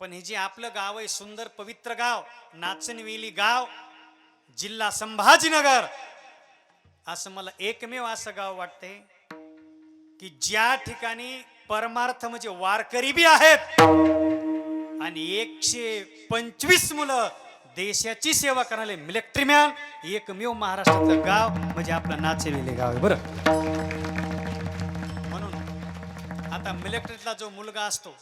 पण हे जे आपलं गाव आहे सुंदर पवित्र गाव नाचनवेली गाव जिल्हा संभाजीनगर असं मला एकमेव असं गाव वाटते की ज्या ठिकाणी परमार्थ म्हणजे वारकरी बी आहेत आणि एकशे पंचवीस मुलं देशाची सेवा करणारे मिलिटरी मॅन एकमेव महाराष्ट्रातलं गाव म्हणजे आपलं नाचलेले गाव आहे बरं? म्हणून आता मिलिटरीतला जो मुलगा असतो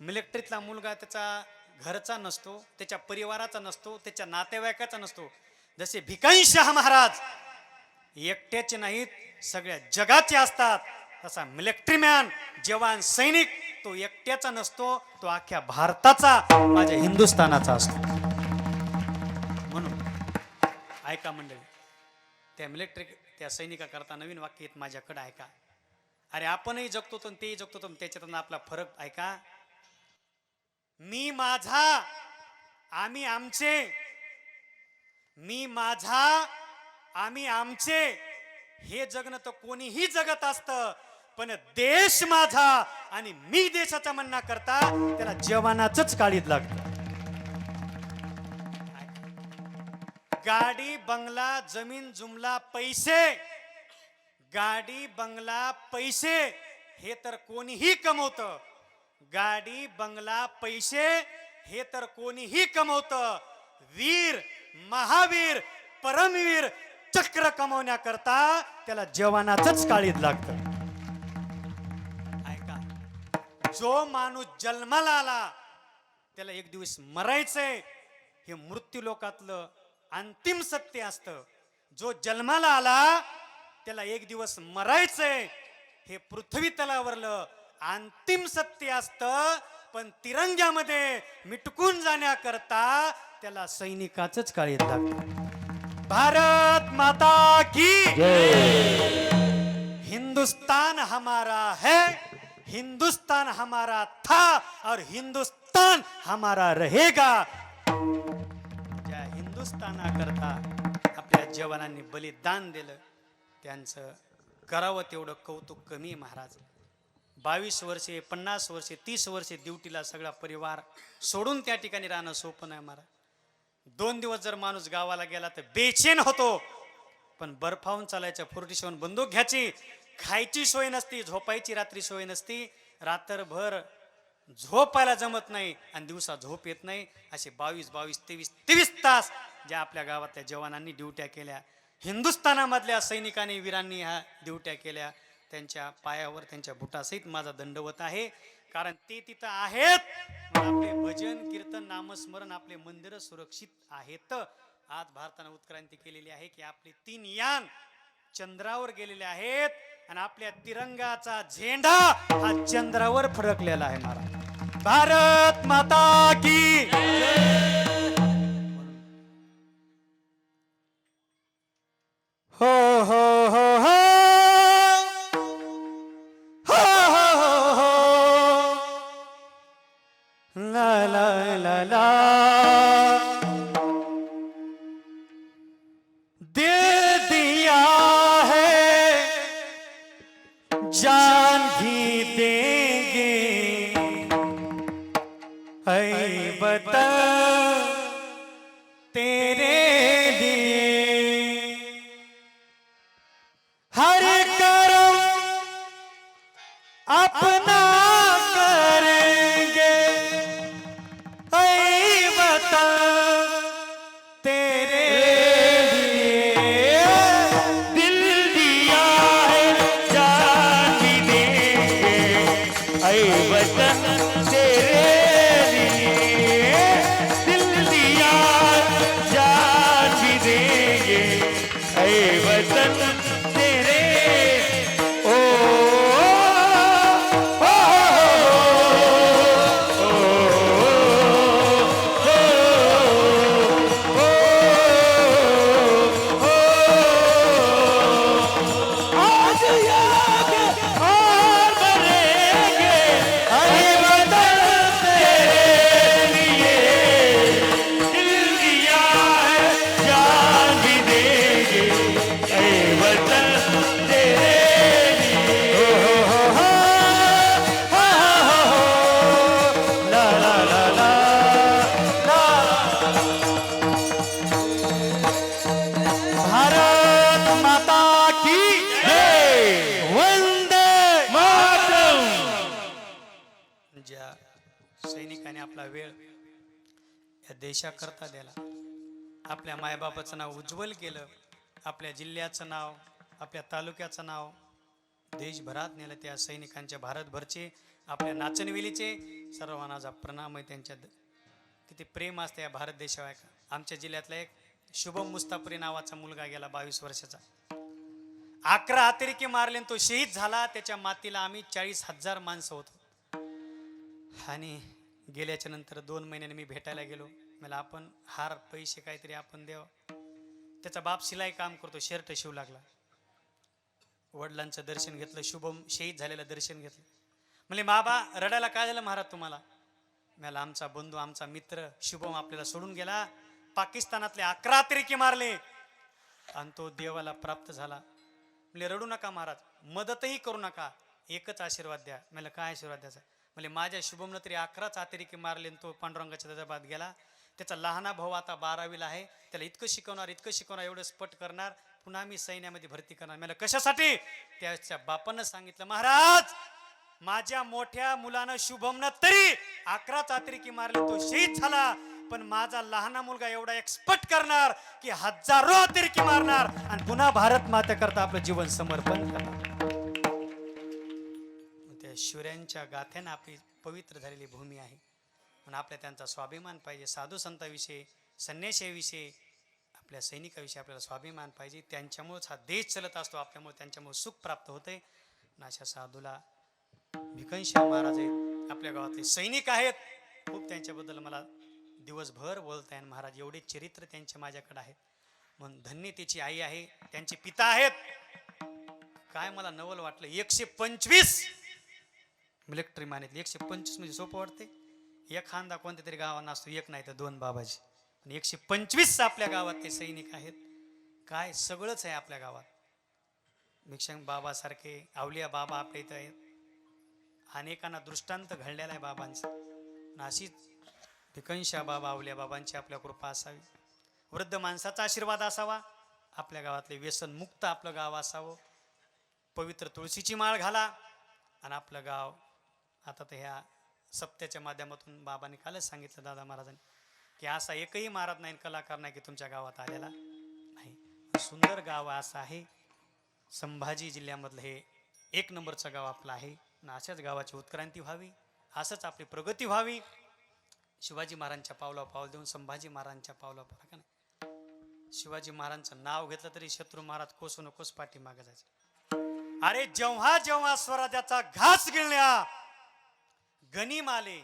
मिलिटरीतला मुलगा त्याचा घरचा नसतो त्याच्या परिवाराचा नसतो त्याच्या नातेवाईकाचा नसतो. जसे भिकाई शहा महाराज एकट्याचे नाहीत सगळ्या जगाचे असतात. तसा मिलिटरी मॅन जवान सैनिक तो एकट्याचा नसतो तो अख्ख्या भारताचा माझ्या हिंदुस्थानाचा असतो. म्हणून ऐका मंडळी त्या मिलिटरी त्या सैनिकाकरता नवीन वाक्य येत माझ्याकडे ऐका. अरे आपणही जगतो तर तेही जगतो तर त्याच्यातून आपला फरक ऐका. मी माझा आम्ही आमचे. मी माझा आम्ही आमचे. हे जगणं तर कोणीही जगत असतं पण देश माझा आणि मी देशाचा म्हणणं करता त्याला जवानाच काळीत लागतं. गाडी बंगला जमीन जुमला पैसे. गाडी बंगला पैसे. हे तर कोणीही कमवतं गाडी बंगला पैसे हे तर कोणीही कमवत. वीर महावीर परमवीर चक्र कमवण्याकरता त्याला जवानाच काळीत लागतं. ऐका जो माणूस जन्माला आला त्याला एक दिवस मरायचंय हे मृत्यू लोकातलं अंतिम सत्य असतं. जो जन्माला आला त्याला एक दिवस मरायचंय हे पृथ्वी तलावरलं अंतिम सत्य असतं पण तिरंग्यामध्ये मिटकून जाण्याकरता त्याला सैनिकाच काळीत लागतं भारत माता की हिंदुस्तान हमारा है हिंदुस्तान हमारा था और हिंदुस्तान हमारा रहेगा। ज्या हिंदुस्थानाकरता आपल्या जवानांनी बलिदान दिलं त्यांचं करावं तेवढं कौतुक कमी महाराज. बावीस वर्षे पन्नास वर्षे तीस वर्षे ड्युटीला सगळा परिवार सोडून त्या ठिकाणी राहणं सोपं नाही मारा. दोन दिवस जर माणूस गावाला गेला तर बेचेन होतो. पण बर्फावून चालायच्या फोर्टी सेवन बंदूक घ्यायची खायची सोय नसती झोपायची रात्री सोय नसती रात्रभर झोपायला जमत नाही आणि दिवसा झोप येत नाही. असे बावीस बावीस तेवीस तेवीस तास ज्या आपल्या गावातल्या जवानांनी ड्युट्या केल्या हिंदुस्थानामधल्या सैनिकांनी वीरांनी ह्या ड्युट्या केल्या. त्यांच्या पायावर त्यांच्या बुटासहित माझा दंडवत आहे. कारण ते तिथं आहेत. आपले भजन कीर्तन नामस्मरण आपले मंदिर सुरक्षित आहेत. आज भारतानं उत्क्रांती केलेली आहे की आपले तीन यान चंद्रावर गेलेले आहेत. आणि आपल्या तिरंगाचा झेंडा हा चंद्रावर फडकलेला आहे महाराज. भारत माता की मायबापाचं नाव उज्ज्वल केलं. आपल्या जिल्ह्याचं नाव आपल्या तालुक्याचं नाव. देशभरात नेलं त्या सैनिकांच्या भारतभरचे आपल्या नाचनवेलीचे सर्वांना जा प्रणाम आहे त्यांच्या किती प्रेम असते या भारत देशावर. आमच्या जिल्ह्यातला एक शुभम मुस्तापुरी नावाचा मुलगा गेला बावीस वर्षाचा. अकरा अतिरेकी मारले आणि तो शहीद झाला. त्याच्या मातीला आम्ही चाळीस हजार माणसं होतो. आणि गेल्याच्यानंतर दोन महिन्याने मी भेटायला गेलो. मला आपण हार पैसे काहीतरी आपण द्यावं. त्याचा बाप शिलाई काम करतो शर्ट शिवू लागला. वडिलांचं दर्शन घेतलं शुभम शहीद झालेलं दर्शन घेतलं. म्हणजे बाबा रडायला काय झालं महाराज तुम्हाला? मला आमचा बंधू आमचा मित्र शुभम आपल्याला सोडून गेला. पाकिस्तानातले अकरा अतिरेकी मारले आणि तो देवाला प्राप्त झाला. म्हणजे रडू नका महाराज मदतही करू नका. एकच आशीर्वाद द्या. मला काय आशीर्वाद द्यायचा? म्हणजे माझ्या शुभमनं तरी अकराच अतिरेकी मारले आणि तो पांडुरंगाच्या दबात गेला. त्याचा लहाना भाऊ आता बारावीला आहे. त्याला इतकं शिकवणार इतकं शिकवणार एवढं स्पट करणार. पुन्हा मी सैन्यामध्ये भरती करणार. मला कशासाठी? त्याच्या बापानं सांगितलं महाराज माझ्या मोठ्या मुलानं शुभमनं तरी अकरा अतिरेकी मारली तो शहीद झाला. पण माझा लहाना मुलगा एवढा एक्सपर्ट करणार की हजारो अतिरेकी मारणार आणि पुन्हा भारत माते करता आपलं जीवन समर्पण करणार. त्या शिवऱ्यांच्या गाथ्यानं आपली पवित्र झालेली भूमी आहे. म्हणून आपल्या त्यांचा स्वाभिमान पाहिजे. साधू संताविषयी संन्याशाविषयी आपल्या सैनिकाविषयी आपल्याला स्वाभिमान पाहिजे. त्यांच्यामुळेच हा देश चलत असतो. आपल्यामुळे त्यांच्यामुळे सुख प्राप्त होते अशा साधूला भिकनशाह महाराज आहेत. आपल्या गावातले सैनिक आहेत. खूप त्यांच्याबद्दल मला दिवसभर बोलता येईल महाराज एवढे चरित्र त्यांचे माझ्याकडे आहेत. म्हणून धन्य त्याची आई आहे. त्यांचे पिता आहेत. काय मला नवल वाटलं? एकशे पंचवीस मिलिटरी मानेतले एकशे पंचवीस म्हणजे सोपं वाटते एक खांदा कोणत्या तरी गावांना असतो एक नाही तर दोन बाबाजी. पण एकशे पंचवीस आपल्या गावात ते सैनिक आहेत. काय सगळंच आहे आपल्या गावात. भिक्षंग बाबासारखे आवलिया बाबा आपल्या इथं आहेत. अनेकांना दृष्टांत घडलेला आहे बाबांचा. आणि अशीच भिकंशा बाबा आवल्या बाबांची आपल्या कृपा असावी. वृद्ध माणसाचा आशीर्वाद असावा. आपल्या गावातले व्यसन मुक्त आपलं गाव असावं. पवित्र तुळशीची माळ घाला. आणि आपलं गाव आता तर ह्या सप्त्याच्या माध्यमातून बाबांनी कालच सांगितलं दादा महाराजांनी की असा एकही महाराज नाही कलाकार नाही की तुमच्या गावात आलेला नाही. सुंदर गाव असं आहे. संभाजी जिल्ह्यामधलं हे एक नंबरचं गाव आपलं आहे. आणि अशाच गावाची उत्क्रांती व्हावी असंच आपली प्रगती व्हावी. शिवाजी महाराजांच्या पावला पाऊल देऊन संभाजी महाराजांच्या पावला पावला का नाही? शिवाजी महाराजांचं नाव घेतलं तरी शत्रू महाराज कोसू नकोस पाठीमागे जायचे. अरे जेव्हा जेव्हा स्वराज्याचा घास गिळण्या गनिम आले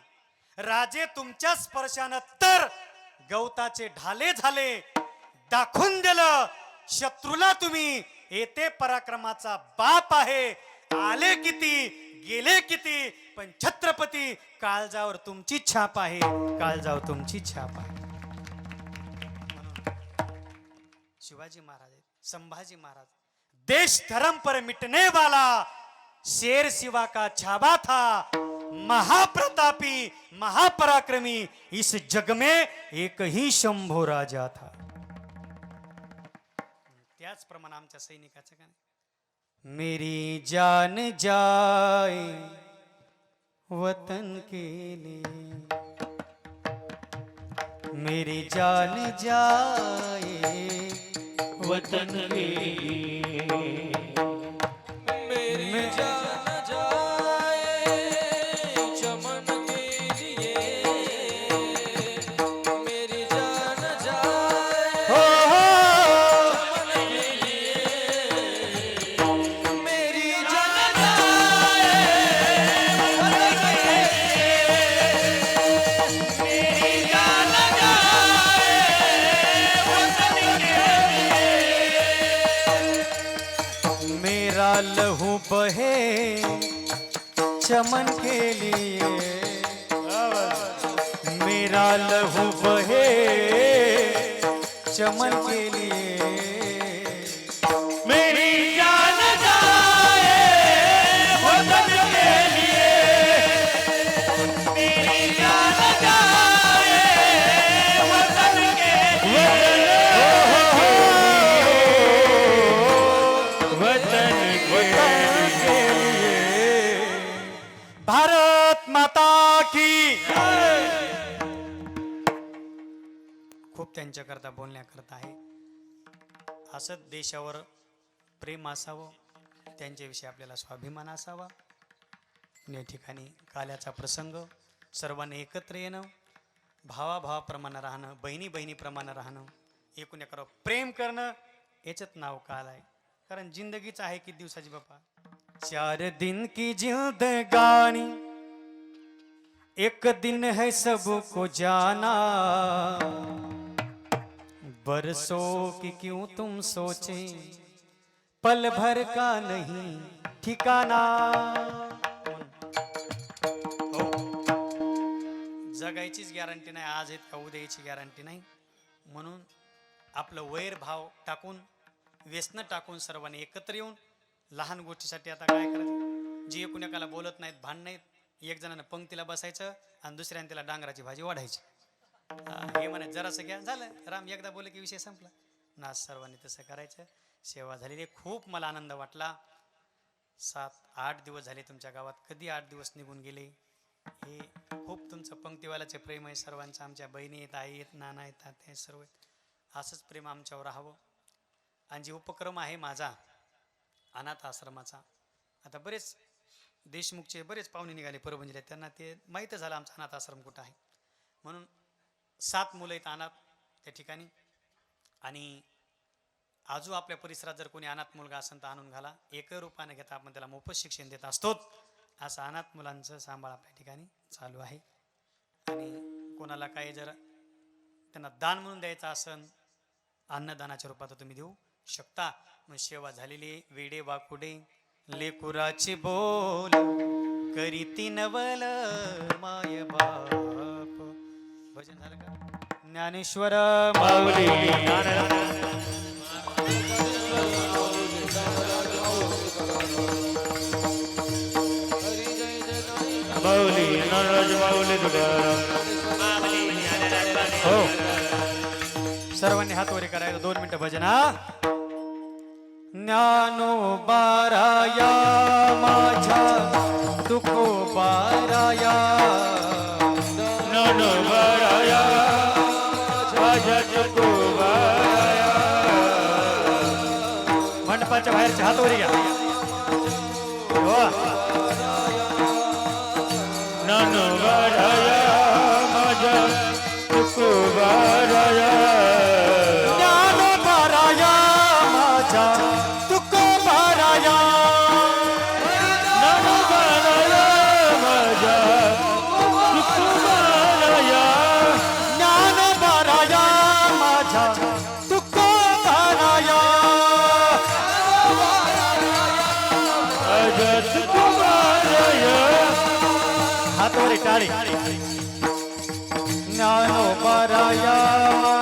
राजे तुमच्या स्पर्शानं तर गवताचे ढाले झाले. दाखवून दिलं शत्रूला तुम्ही येते पराक्रमाचा बाप आहे. आले किती गेले किती पण छत्रपती काळजावर तुमची छाप आहे. काळजावर तुमची छाप आहे. शिवाजी महाराज संभाजी महाराज देश धर्म पर मिटने वाला शेर शिवा का छाबा था. महाप्रतापी महापराक्रमी इस जग में एक ही शंभो राजा था। त्याचप्रमाणे आमच्या सैनिकाचं का मेरी जान जाए वतन के लिए। मेरी जान जाए वतन के मेरी त्यांच्याकरता बोलण्याकरता आहे. असंच देशावर प्रेम असावं त्यांच्याविषयी आपल्याला स्वाभिमान असावा. या ठिकाणी काल्याचा प्रसंग सर्वांनी एकत्र येणं भावाभावाप्रमाणे राहणं बहिणी बहिणीप्रमाणे राहणं एकूण एकावर प्रेम करणं याच्यात नाव काल आहे. कारण जिंदगीच आहे की दिवसाची बापा? चार दिन की जिंदगानी एक दिन है सबको जाना. बरसों की क्यों तुम सोचे? पल भर का नहीं ठिकाना। हो. जगायचीच गॅरंटी नाही आज आहेत का उद्याची गॅरंटी नाही. म्हणून आपलं वैर भाव टाकून व्यसनं टाकून सर्वांनी एकत्र येऊन लहान गोष्टीसाठी आता काय करायचं? जी एकूण एकाला बोलत नाहीत भांड नाहीत एक जणांना पंक्तीला बसायचं आणि दुसऱ्याने त्याला डांगराची भाजी वाढायची. हे म्हणत जरासं घ्या. झालं. राम एकदा बोले की विषय संपला. ना सर्वांनी तसं करायचं. सेवा झालेली खूप मला आनंद वाटला. सात आठ दिवस झाले तुमच्या गावात. कधी आठ दिवस निघून गेले? हे खूप तुमचं पंक्तीवाल्याचं प्रेम आहे. सर्वांचं आमच्या बहिणी आहेत आई आहेत नाना आहेत तात्या आहेत सर्व आहेत. असंच प्रेम आमच्यावर राहावं. आणि जे उपक्रम आहे माझा अनाथ आश्रमाचा आता बरेच देशमुखचे बरेच पाहुणे निघाले परभणीला. त्यांना ते माहीतच झालं आमचा अनाथ आश्रम कुठं आहे. म्हणून सात मुलं आहेत अनाथ त्या ठिकाणी. आणि आजू आपल्या परिसरात जर कोणी अनाथ मुलगा असेल तर आणून घाला. एक रुपयाने घेता आपण त्याला मोफत शिक्षण देत असतो असं अनाथ मुलांचं सांभाळ आपल्या ठिकाणी चालू आहे. आणि कोणाला काही जर त्यांना दान म्हणून द्यायचं असेल अन्नदानाच्या रूपात तुम्ही देऊ शकता. मग सेवा झालेली वेडे वाकुडे लेकुराची बोल करीती नवल माय बा भजन झालं का? ज्ञानेश्वर माऊली. माऊली नाराज माऊली तुकाराम हो. सर्वांनी हात वरे करायला दोन मिनिटं भजन हा? ज्ञानो बाराया माझ्या तुको बाराया. मंडपाच्या बाहेरचे हात वरे घ्या તાળી નાનો પરાયા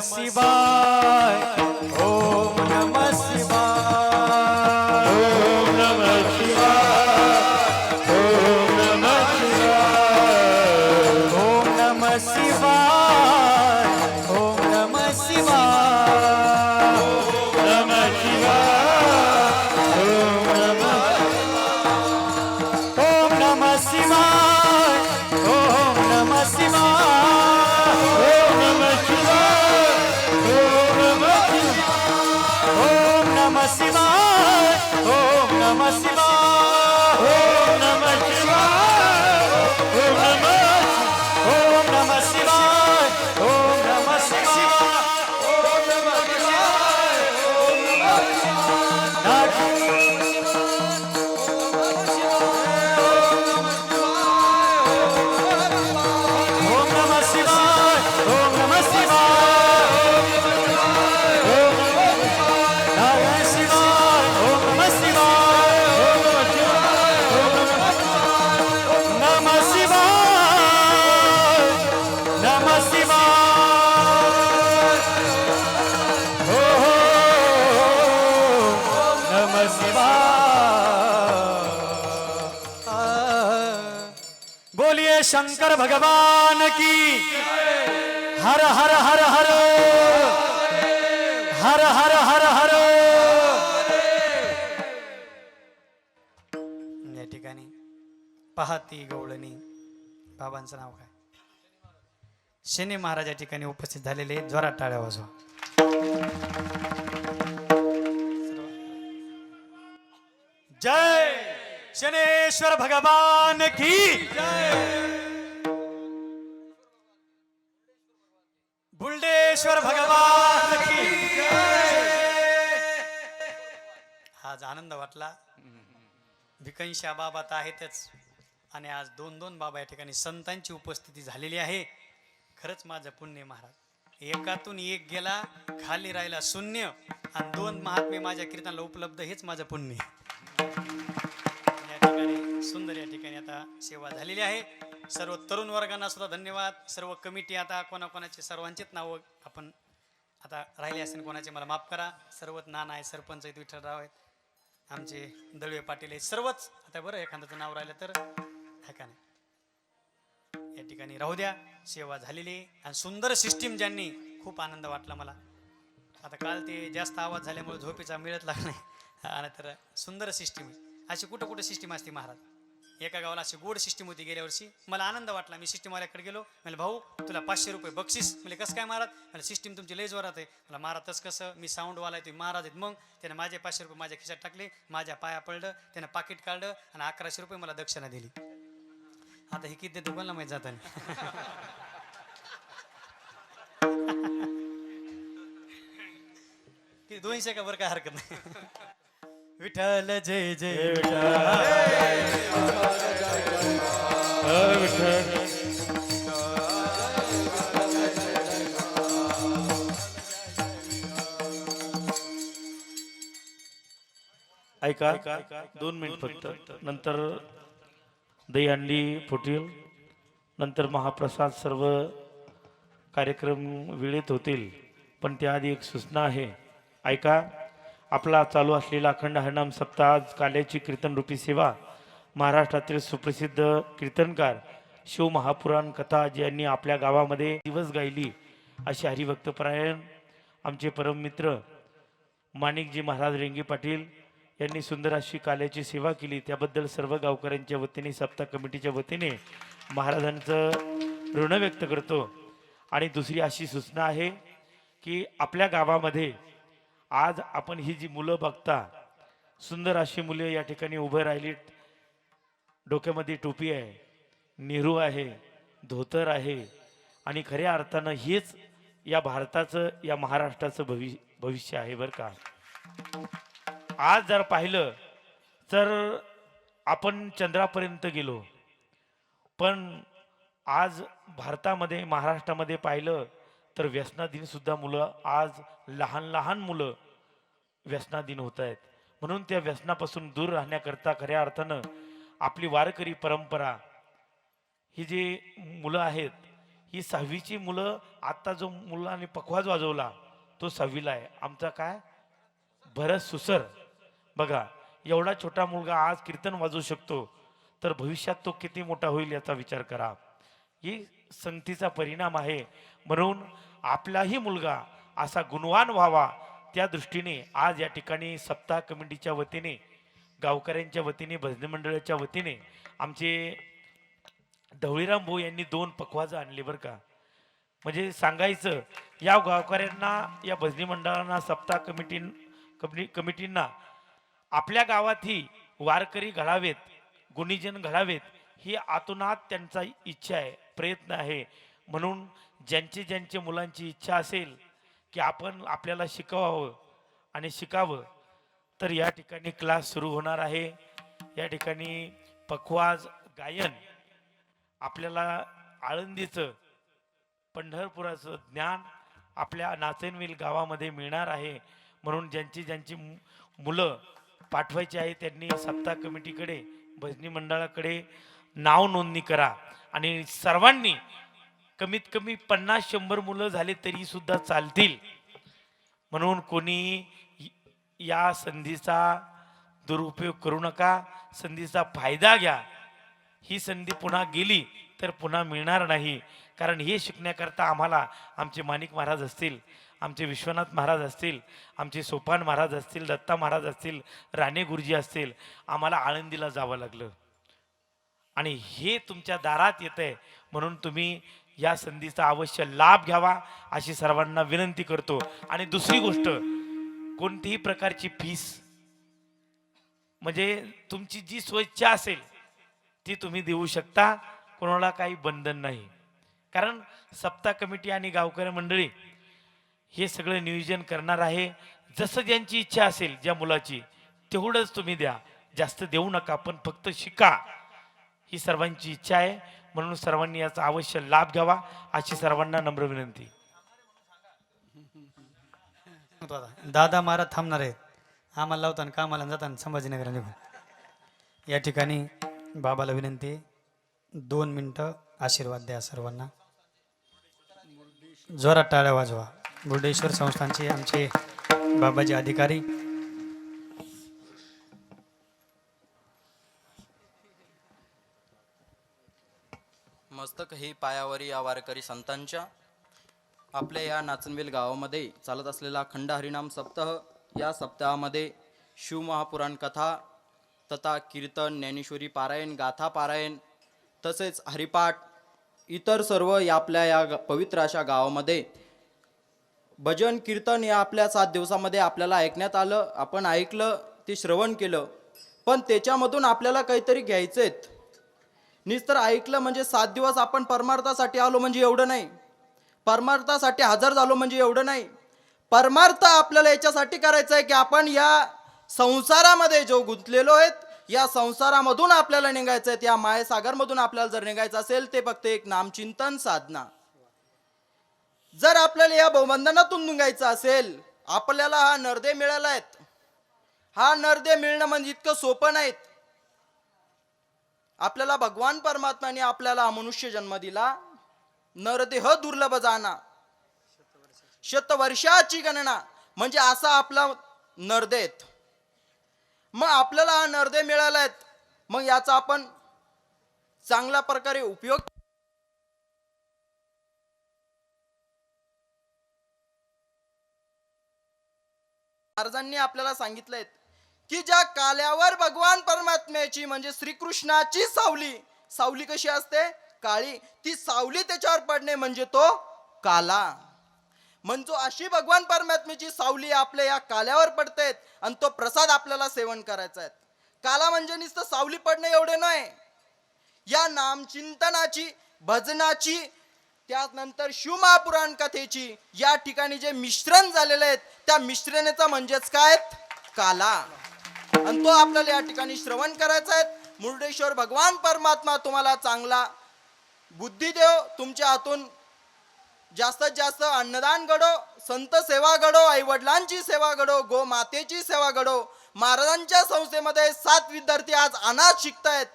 शिवाय शंकर भगवान की। हर हर हर हर। हर हर हर हर। या ठिकाणी पहाती गवळणी बाबांचं नाव काय? शनी महाराज या ठिकाणी उपस्थित झालेले आहेत. टाळ्या वाजवा. जय शनेश्वर भगवान की। जय आनंद वाटला. भिकंशा बाबा तर आहेतच. आणि आज दोन दोन बाबा या ठिकाणी संतांची उपस्थिती झालेली आहे. खरंच माझं पुण्य महाराज. एकातून एक गेला खाली राहिला शून्य आणि दोन महात्मे माझ्या कीर्तनाला उपलब्ध हेच माझं पुण्य या ठिकाणी सुंदर या ठिकाणी आता सेवा झालेली आहे. सर्व तरुण वर्गांना सुद्धा धन्यवाद. सर्व कमिटी आता कोणाकोणाचे सर्वांचेच नावं आपण आता राहिले असेल कोणाचे मला माफ करा. सर्वच नाना आहे सरपंच आहेत विठ्ठलराव आहेत. आमचे दळवे पाटील हे सर्वच आता बरं एखाद्याचं नाव राहिलं तर है का नाही? या ठिकाणी राहू द्या सेवा झालेली आहे. आणि सुंदर सिस्टीम ज्यांनी खूप आनंद वाटला मला. आता काल ते जास्त आवाज झाल्यामुळे झोपेचा मिळत लागला नाही. आणि तर सुंदर सिस्टीम आहे. अशी कुठं कुठं सिस्टीम असते महाराज? एका गावाला अशी गोड सिस्टीम होती गेल्या वर्षी. मला आनंद वाटला. मी सिस्टीमवाल्याकडे गेलो. म्हणजे भाऊ तुला पाचशे रुपये बक्षीस. म्हणजे कसं काय महाराज म्हणजे सिस्टीम तुमची लय जोरात आहे. मला महाराज तसं कसं? मी साऊंडवाला आहे तुम्ही महाराज आहेत. मग त्याने माझे पाचशे रुपये माझ्या खिशात टाकले. माझ्या पाया पडलं. त्यानं पाकिट काढलं आणि अकराशे रुपये मला दक्षिणा दिली. आता हे किती दोघांना माहीत जाताना? दोनशे का बरं काय हरकत नाही? विठ्ठल जय जय विठ्ठल. ऐका दोन मिनिट फक्त. नंतर दहीहंडी फुटील. नंतर महाप्रसाद सर्व कार्यक्रम वेळेत होतील. पण त्याआधी एक सूचना आहे. ऐका. आपला चालू असलेला अखंड हरनाम सप्ताह आज काल्याची कीर्तनरूपी सेवा महाराष्ट्रातील सुप्रसिद्ध कीर्तनकार शिव महापुराण कथा ज्यांनी आपल्या गावामध्ये दिवस गायली अशी हरिभक्तपरायण आमचे परममित्र माणिकजी महाराज रेंगे पाटील यांनी सुंदर अशी काल्याची सेवा केली. त्याबद्दल सर्व गावकऱ्यांच्या वतीने सप्ताह कमिटीच्या वतीने महाराजांचं ऋण व्यक्त करतो. आणि दुसरी अशी सूचना आहे की आपल्या गावामध्ये आज आपण ही जी मुलं बघता सुंदर अशी मुले या ठिकाणी उभं राहिली. डोक्यामध्ये टोपी आहे नेहरू आहे धोतर आहे आणि खऱ्या अर्थानं हेच या भारताचं या महाराष्ट्राचं भवि भविष्य आहे बरं का. आज जर पाहिलं तर आपण चंद्रापर्यंत गेलो. पण आज भारतामध्ये महाराष्ट्रामध्ये पाहिलं तर व्यसनाधीन सुद्धा मुलं आज लहान लहान मुलं व्यसनाधीन होत आहेत म्हणून त्या व्यसनापासून दूर राहण्याकरता खऱ्या अर्थानं आपली वारकरी परंपरा ही जी मुलं आहेत ही सहावीची मुलं आत्ता जो मुलांनी पखवाज वाजवला तो सहावीला आहे. आमचा काय? भरत सुसर. बघा एवढा छोटा मुलगा आज कीर्तन वाजवू शकतो तर भविष्यात तो किती मोठा होईल याचा विचार करा. ही संगतीचा परिणाम आहे. म्हणून आपलाही मुलगा असा गुणवान व्हावा. त्या दृष्टीने आज या ठिकाणी सप्ताह कमिटीच्या वतीने गावकऱ्यांच्या वतीने भजनी मंडळाच्या वतीने आमचे ढवळीराम भाऊ यांनी दोन पखवाज आणले बरं का. म्हणजे सांगायचं या गावकऱ्यांना या भजनी मंडळांना सप्ताह कमिटी कमिटी कमिटींना आपल्या गावातही वारकरी घडावेत गुणीजन घडावेत ही आतुनात त्यांचा इच्छा आहे प्रयत्न आहे. म्हणून ज्यांची ज्यांची मुलांची इच्छा असेल की आपण आपल्याला शिकवावं आणि शिकावं. तर या ठिकाणी क्लास सुरू होणार आहे. या ठिकाणी पखवाज गायन आपल्याला आळंदीचं पंढरपुराचं ज्ञान आपल्या नाचनवेल गावामध्ये मिळणार आहे. म्हणून ज्यांची ज्यांची मुलं पाठवायची आहे त्यांनी सप्ताह कमिटीकडे भजनी मंडळाकडे नाव नोंदणी करा. आणि सर्वांनी कमीत कमी पन्नास शंभर मुलं झाले तरी सुद्धा चालतील. म्हणून कोणी या संधीचा दुरुपयोग करू नका. संधीचा फायदा घ्या. ही संधी पुन्हा गेली तर पुन्हा मिळणार नाही. कारण हे शिकण्याकरता आम्हाला आमचे माणिक महाराज असतील आमचे विश्वनाथ महाराज असतील आमचे सोपान महाराज असतील दत्ता महाराज असतील राणे गुरुजी असतील आम्हाला आळंदीला जावं लागलं. आणि हे तुमच्या दारात येत आहे म्हणून तुम्ही या संधीचा अवश्य लाभ घ्यावा अशी सर्वांना विनंती करतो. आणि दुसरी गोष्ट कोणतीही प्रकारची फीस म्हणजे तुमची जी स्वेच्छा असेल ती तुम्ही देऊ शकता. कोणाला काही बंधन नाही. कारण सप्ताह कमिटी आणि गावकरी मंडळी हे सगळं नियोजन करणार आहे. जसं ज्यांची इच्छा असेल ज्या मुलाची तेवढंच तुम्ही द्या. जास्त देऊ नका पण फक्त शिका. ही सर्वांची इच्छा आहे. म्हणून सर्वांनी याचा अवश्य लाभ घ्यावा अशी सर्वांना नम्र विनंती. दादा महाराज थांबणार आहेत. आम्हाला लावताना कामाला जाताना संभाजीनगरला निघून या ठिकाणी बाबाला विनंती दोन मिनटं आशीर्वाद द्या सर्वांना. जोरात टाळ्या वाजवा. बुर्डेश्वर संस्थानचे आमचे बाबाजी अधिकारी मस्तक हे पायावरी या वारकरी संतांच्या आपल्या या नाचनवेल गावामध्ये चालत असलेला खंड हरिनाम सप्ताह या सप्ताहामध्ये शिवमहापुराण कथा तथा कीर्तन ज्ञानेश्वरी पारायण गाथा पारायण तसेच हरिपाठ इतर सर्व या आपल्या या पवित्र अशा गावामध्ये भजन कीर्तन या आपल्या सात दिवसामध्ये आपल्याला ऐकण्यात आलं आपण ऐकलं ते श्रवण केलं. पण त्याच्यामधून आपल्याला काहीतरी घ्यायचेत. नुसतं ऐकलं म्हणजे सात दिवस आपण परमार्थासाठी आलो म्हणजे एवढं नाही. परमार्थासाठी हजर झालो म्हणजे एवढं नाही. परमार्थ आपल्याला याच्यासाठी करायचं आहे की आपण या संसारामध्ये जो गुंतलेलो आहेत या संसारामधून आपल्याला निघायचं आहे या मायसागरमधून आपल्याला जर निघायचं असेल ते फक्त एक नामचिंतन साधना. जर आपल्याला या बहुबंधनातून निघायचं असेल आपल्याला हा नरदे मिळाला आहेत. हा नरदे मिळणं म्हणजे इतकं सोपं नाहीत. आपल्याला भगवान परमात्म्याने आपल्याला मनुष्य जन्म दिला. नरदेह दुर्लभ जाणा. शतवर्षाची गणना. म्हणजे असा आपला नरदेत मग आपल्याला हा नरदे मिळालायत मग याचा आपण चांगल्या प्रकारे उपयोग महाराजांनी आपल्याला सांगितलंय की ज्या काल्यावर भगवान परमात्म्याची म्हणजे श्रीकृष्णाची सावली. सावली कशी असते? काळी. ती सावली त्याच्यावर पडणे म्हणजे तो काला. म्हणजे अशी भगवान परमात्म्याची सावली आपल्या या काल्यावर पडतेत आणि तो प्रसाद आपल्याला सेवन करायचा आहे. काला म्हणजे नुसतं सावली पडणे एवढे नाही. या नामचिंतनाची भजनाची त्यानंतर शिवमहापुराण कथेची या ठिकाणी जे मिश्रण झालेले आहेत त्या मिश्रणेचा म्हणजेच काय? काला. आणि तो आपल्याला या ठिकाणी श्रवण करायचा आहे. मुर्डेश्वर भगवान परमात्मा तुम्हाला चांगला बुद्धी देव तुमच्या हातून जास्तीत जास्त अन्नदान घडो संत सेवा घडो आई वडिलांची सेवा घडो गो मातेची सेवा घडो. महाराजांच्या संस्थेमध्ये सात विद्यार्थी आज अनाथ शिकतायत.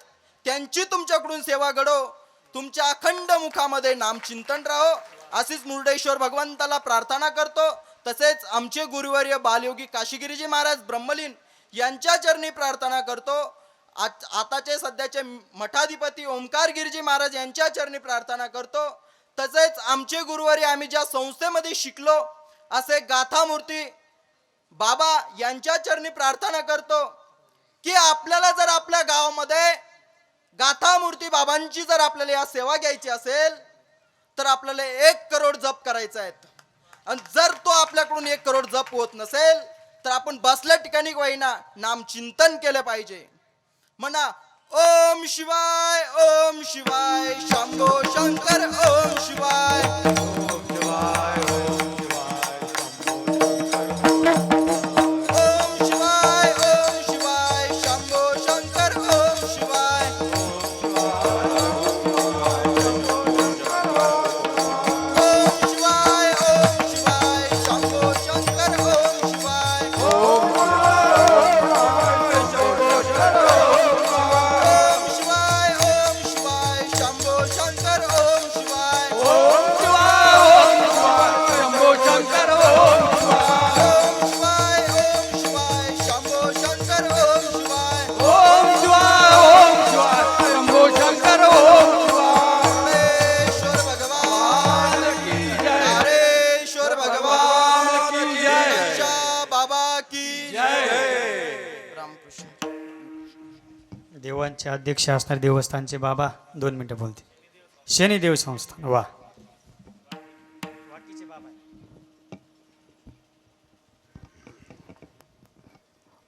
त्यांची तुमच्याकडून सेवा घडो. तुमच्या अखंड मुखामध्ये नामचिंतन राहो. अशीच मुर्डेश्वर भगवंताला प्रार्थना करतो. तसेच आमचे गुरुवर्य बालयोगी काशीगिरीजी महाराज ब्रह्मलीन यांच्या चरणी प्रार्थना करतो. आज आताचे सध्याचे मठाधिपती ओंकार गिरीजी महाराज यांच्या चरणी प्रार्थना करतो. तसेच आमचे गुरुवारी आम्ही ज्या संस्थेमध्ये शिकलो असे गाथामूर्ती बाबा यांच्या चरणी प्रार्थना करतो की आपल्याला जर आपल्या गावामध्ये गाथामूर्ती बाबांची जर आपल्याला या सेवा घ्यायची असेल तर आपल्याला एक करोड जप करायचा आहे. आणि जर तो आपल्याकडून एक करोड जप होत नसेल तर आपण बसल्या ठिकाणी वाईना नाम चिंतन केलं पाहिजे. म्हणा ओम शिवाय ओम शिवाय शंभो शंकर ओम शिवाय. ओम अध्यक्ष असणारे देवस्थानचे बाबा. दोन मिनिटं बोलते. शनिदेव संस्थान. वा.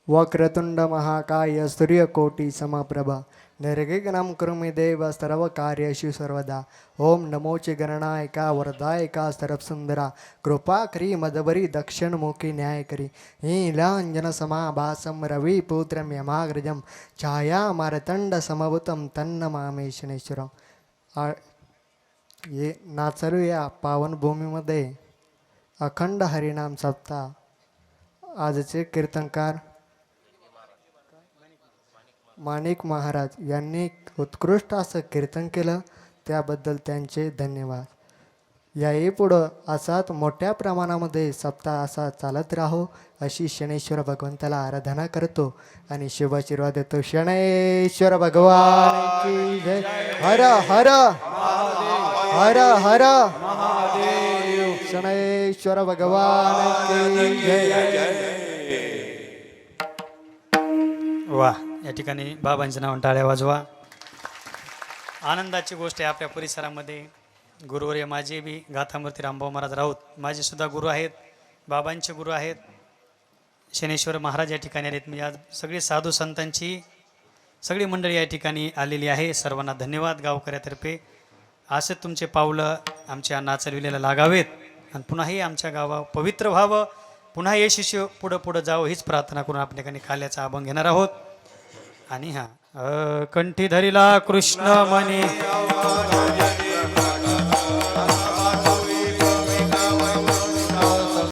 वक्रतुंड महाकाय सूर्यकोटी समप्रभा। निर्विघ्नं कुरुमि देव सर्वकार्येषु सर्वदा। ओम नमोचे गणनायका वरदायका सर्वसुंदरा कृपा करी मदवरी दक्षिणमुखी न्याय करी नीलांजन समाभासं रविपुत्रं यमाग्रजं। छाया मारतंड समभूतं तन्नमामे शनेश्वरम् ये नाचरू या पावनभूमीमध्ये अखंड हरिनाम सप्ताह आजचे कीर्तनकार माणिक महाराज यांनी उत्कृष्ट असं कीर्तन केलं त्याबद्दल त्यांचे धन्यवाद. याही पुढं असाच मोठ्या प्रमाणामध्ये सप्ताह असा चालत राहो अशी शनेश्वर भगवंताला आराधना करतो आणि शुभाशीर्वाद देतो. शनेश्वर भगवान की जय. हर हर हर हर. शनेश्वर भगवान की जय. वा. या ठिकाणी बाबांचं नाव टाळ्या वाजवा. आनंदाची गोष्ट आहे आपल्या परिसरामध्ये. गुरुवर्य माझे बी गाथामूर्ती रामभाऊ महाराज राऊत माझे सुद्धा गुरु आहेत. बाबांचे गुरु आहेत. शनेश्वर महाराज या ठिकाणी आलेत. मी आज सगळी साधू संतांची सगळी मंडळी या ठिकाणी आलेली आहे. सर्वांना धन्यवाद गावकऱ्यातर्फे. असे तुमचे पावलं आमच्या नाचरविलेला लागावेत. आणि पुन्हाही आमच्या गावा पवित्र व्हावं. पुन्हा हे शिष्य पुढं पुढं जावं हीच प्रार्थना करून आपण ठिकाणी खाल्याचा अभंग घेणार आहोत. आणि हा. कंठी धरिला कृष्ण मनी